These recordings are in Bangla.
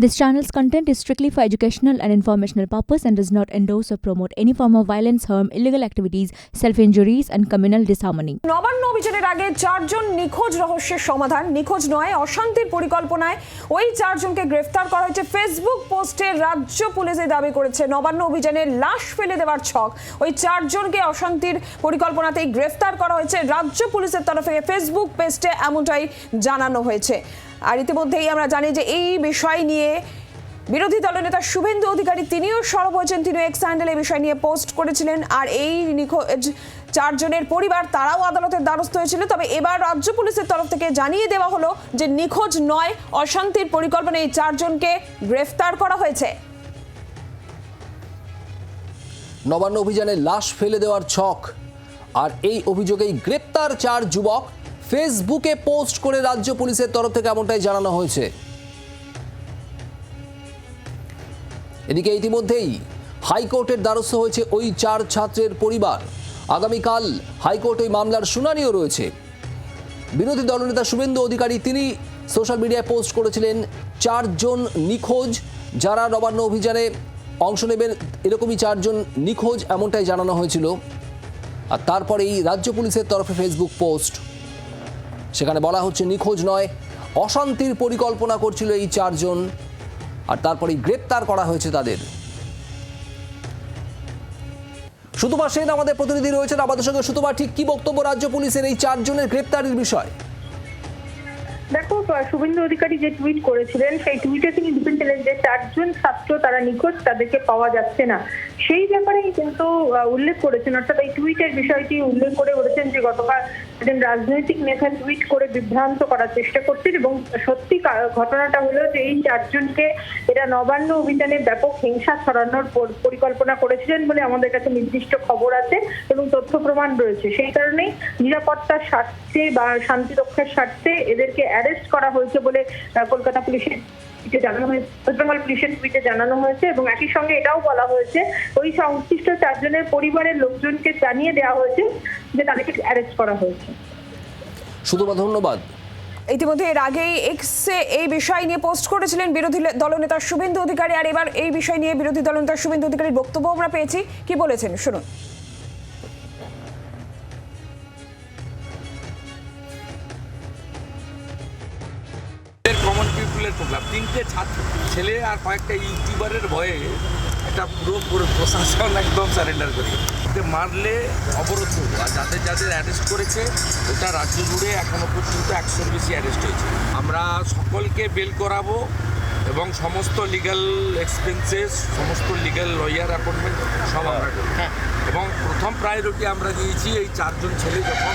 This channel's content is strictly for educational and informational purpose and does not endorse or promote any form of violence, harm, illegal activities, self-injuries and communal disharmony. Nabanna অভিযানের আগে চারজন নিখোঁজ রহস্যের সমাধান নিখোঁজ নয় অশান্তির পরিকল্পনায় ওই চারজনকে গ্রেফতার করা হয়েছে ফেসবুক পোস্টে রাজ্য পুলিশে দাবি করেছে নবান্ন অভিযানে লাশ ফেলে দেওয়ার ছক ওই চারজনকে অশান্তির পরিকল্পনাতেই গ্রেফতার করা হয়েছে রাজ্য পুলিশের তরফে ফেসবুক পেজে এমনটাই জানানো হয়েছে আর ইতিমধ্যেই আমরা জানি যে এই বিষয় নিয়ে বিরোধী দলনেতা শুভেন্দু অধিকারী তিনিও সরব হয়েছেন। তিনি এক্স হ্যান্ডেল বিষয় নিয়ে পোস্ট করেছিলেন। আর এই নিখোঁজ চারজনের পরিবার, তারাও আদালতের দ্বারস্থ হয়েছিল। তবে এবার রাজ্য পুলিশের তরফ থেকে জানিয়ে দেওয়া হলো যে নিখোঁজ নয়, অশান্তির পরিকল্পনায় এই চারজনকে গ্রেফতার করা হয়েছে। নবান্ন অভিযানে লাশ ফেলে দেওয়ার ছক। আর এই অভিযোগেই গ্রেপ্তার চার যুবক ফেসবুকে পোস্ট করে রাজ্য পুলিশের তরফ থেকে এমনটাই জানানো হয়েছে। এদিকে ইতিমধ্যেই হাইকোর্টের দ্বারস্থ হয়েছে ওই চার ছাত্রের পরিবার। আগামীকাল হাইকোর্ট ওই মামলার শুনানিও রয়েছে। বিরোধী দলনেতা শুভেন্দু অধিকারী তিনি সোশ্যাল মিডিয়ায় পোস্ট করেছিলেন, চারজন নিখোঁজ যারা নবান্ন অভিযানে অংশ নেবেন, এরকমই চারজন নিখোঁজ, এমনটাই জানানো হয়েছিল। আর তারপরেই রাজ্য পুলিশের তরফে ফেসবুক পোস্ট। সেখানে বলা হচ্ছে নিখোঁজ নয়, অশান্তির পরিকল্পনা করছিল এই চারজন, আর তারপরেই গ্রেপ্তার করা হয়েছে তাদের। সুতমা সেন আমাদের প্রতিনিধি রয়েছেন। আমাদের সঙ্গে সুতমা, ঠিক কি বক্তব্য রাজ্য পুলিশের এই চারজনের গ্রেপ্তারের বিষয়? দেখো শুভেন্দু অধিকারী যে টুইট করেছিলেন, সেই টুইটে তিনি লিখেছিলেন যে চারজন ছাত্র তারা নিখোঁজ, তাদেরকে পাওয়া যাচ্ছে না। সেই ব্যাপারেই কিন্তু উল্লেখ করেছেন, অর্থাৎ এই টুইটের বিষয়টি উল্লেখ করে বলেছেন যে গতকাল একজন রাজনৈতিক নেতা টুইট করে বিভ্রান্ত করার চেষ্টা করছেন এবং সত্যি ঘটনাটা হলো যে এই চারজনকে এরা নবান্ন অভিযানে ব্যাপক হিংসা ছড়ানোর পর- পরিকল্পনা করেছিলেন বলে আমাদের কাছে নির্দিষ্ট খবর আছে এবং তথ্য প্রমাণ রয়েছে। সেই কারণেই নিরাপত্তার স্বার্থে বা শান্তি রক্ষার স্বার্থে এদেরকে অ্যারেস্ট করা হয়েছে বলে কলকাতা পুলিশের টুইটে জানানো হয়েছে ওয়েস্ট বেঙ্গল পুলিশের টুইটে জানানো হয়েছে এবং একই সঙ্গে এটাও বলা হয়েছে ওই সংশ্লিষ্ট চারজনের পরিবারের লোকজনকে জানিয়ে দেওয়া হয়েছে যে তাদেরকে অ্যারেস্ট করা হয়েছে। সুতমা ধন্যবাদ। ইতিমধ্যে এর আগেই এক্সে এই বিষয় নিয়ে পোস্ট করেছিলেন বিরোধী দলনেতা শুভেন্দু অধিকারী আর এবার এই বিষয় নিয়ে বিরোধী দলনেতা শুভেন্দু অধিকারীর বক্তব্য আমরা পেয়েছি। কি বলেছেন? শুনুন। Common program. তিনটে ছাত্র ছেলে আর কয়েকটা ইউটিউবারের ভয়ে একটা পুরো পুরো প্রশাসন একদম সারেন্ডার করে মারলে অবরোধ করব। আর যাদের যাদের অ্যারেস্ট করেছে ওটা রাজ্য জুড়ে এখনও পর্যন্ত একশোর বেশি অ্যারেস্ট হয়েছে। আমরা সকলকে বেল করাবো এবং সমস্ত লিগ্যাল এক্সপেন্সেস সমস্ত লিগ্যাল লয়ার অ্যাপয়েন্টমেন্ট সব আমরা করব। এবং প্রথম প্রায়োরিটি আমরা দিয়েছি এই চারজন ছেলে যখন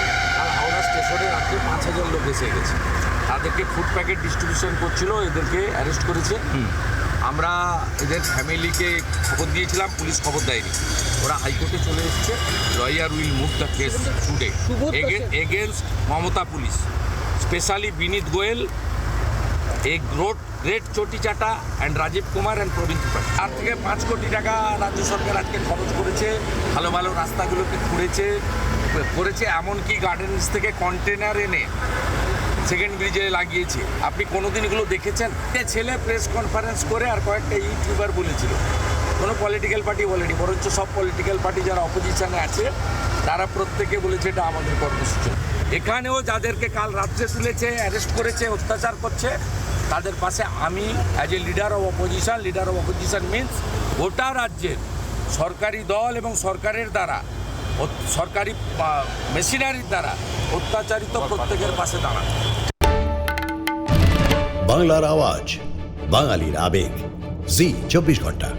হাওড়া স্টেশনে রাত্রে পাঁচ হাজার লোক এসে গেছে। তাদেরকে ফুড প্যাকেট ডিস্ট্রিবিউশন করছিল এদেরকে অ্যারেস্ট করেছে। আমরা এদের ফ্যামিলিকে খবর দিয়েছিলাম পুলিশ খবর দেয়নি। ওরা হাইকোর্টে চলে এসেছে lawyer will move the case today against Mamata police. Specially Vineet Goyal এক রোড রেড চটি চাটা অ্যান্ড রাজীব কুমার অ্যান্ড প্রবীণ ত্রিপাঠী তার থেকে পাঁচ কোটি টাকা রাজ্য সরকার আজকে খরচ করেছে ভালো ভালো রাস্তাগুলোকে খুঁড়েছে করেছে এমনকি গার্ডেন্স থেকে কন্টেনার এনে সেকেন্ড ব্রিজে লাগিয়েছে। আপনি কোনোদিন এগুলো দেখেছেন? ছেলে প্রেস কনফারেন্স করে আর কয়েকটা ইউটিউবার বলেছিল। কোনো পলিটিক্যাল পার্টি বলেনি, বরঞ্চ সব পলিটিক্যাল পার্টি যারা অপোজিশনে আছে, তারা প্রত্যেকে বলেছে এটা আমাদের কর্মসূচি। এখানেও যাদেরকে কাল রাত্রে তুলেছে অ্যারেস্ট করেছে, অত্যাচার করছে, তাদের পাশে আমি as a leader of opposition leader of opposition means গোটা রাজ্যের সরকারি দল এবং সরকারের দ্বারা সরকারি মেশিনারির দ্বারা অত্যাচারিত প্রত্যেকের পাশে দাঁড়ানো। বাংলার আওয়াজ বাঙালির আবেগ। জি চব্বিশ ঘণ্টা।